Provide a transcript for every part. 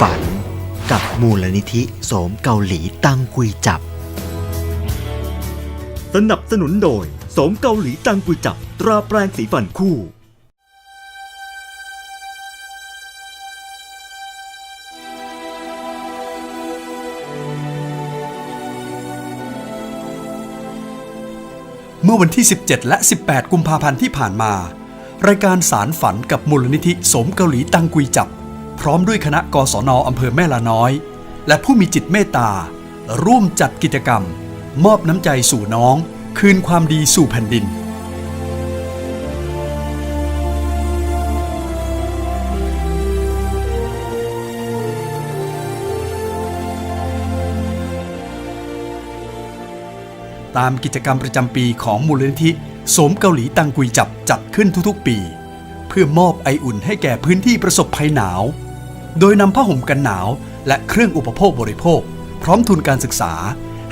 ฝัน กับมูลนิธิโสมเกาหลีตั้งกุยจับ สนับสนุนโดยโสมเกาหลีตังกุยจับ ตราแปรงสีฟันคู่ เมื่อวันที่ 17 และ 18 กุมภาพันธ์ที่ผ่านมา รายการสารฝันกับมูลนิธิสมเกาหลีตังกุยจับ พร้อมด้วยคณะกศนอำเภอแม่ละน้อย และผู้มีจิตเมตตา ร่วมจัดกิจกรรม มอบน้ำใจสู่น้อง คืนความดีสู่แผ่นดิน ตามกิจกรรมประจำปีของมูลนิธิสมเกาหลีตังกุยจับจัดขึ้นทุกๆ ปี เพื่อมอบไออุ่นให้แก่พื้นที่ประสบภัยหนาว โดยนำผ้าห่มกันหนาวและเครื่องอุปโภคบริโภค พร้อมทุนการศึกษา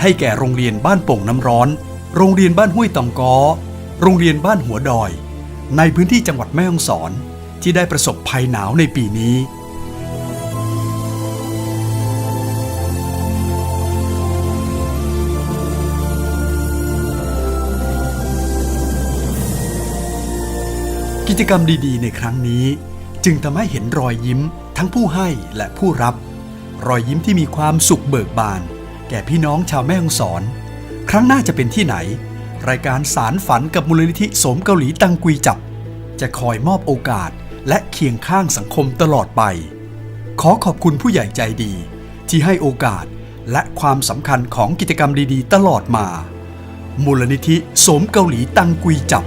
ให้แก่โรงเรียนบ้านโป่งน้ำร้อน โรงเรียนบ้านห้วยตองกอโรงเรียนบ้านหัวดอย ในพื้นที่จังหวัดแม่ฮ่องสอนที่ได้ประสบภัยหนาวในปีนี้ กิจกรรมดีๆ ในครั้งนี้ จึงทำให้เห็นรอยยิ้มทั้งผู้ให้และผู้รับ รอยยิ้มที่มีความสุขเบิกบาน แก่พี่น้องชาวแม่ฮ่องสอน ครั้งหน้าจะเป็นที่ไหน รายการสารฝันกับมูลนิธิสมเกาหลีตังกุยจับ จะคอยมอบโอกาสและเคียงข้างสังคมตลอดไป ขอขอบคุณผู้ใหญ่ใจดี ที่ให้โอกาสและความสำคัญของกิจกรรมดีๆ ตลอดมา มูลนิธิสมเกาหลีตังกุยจับ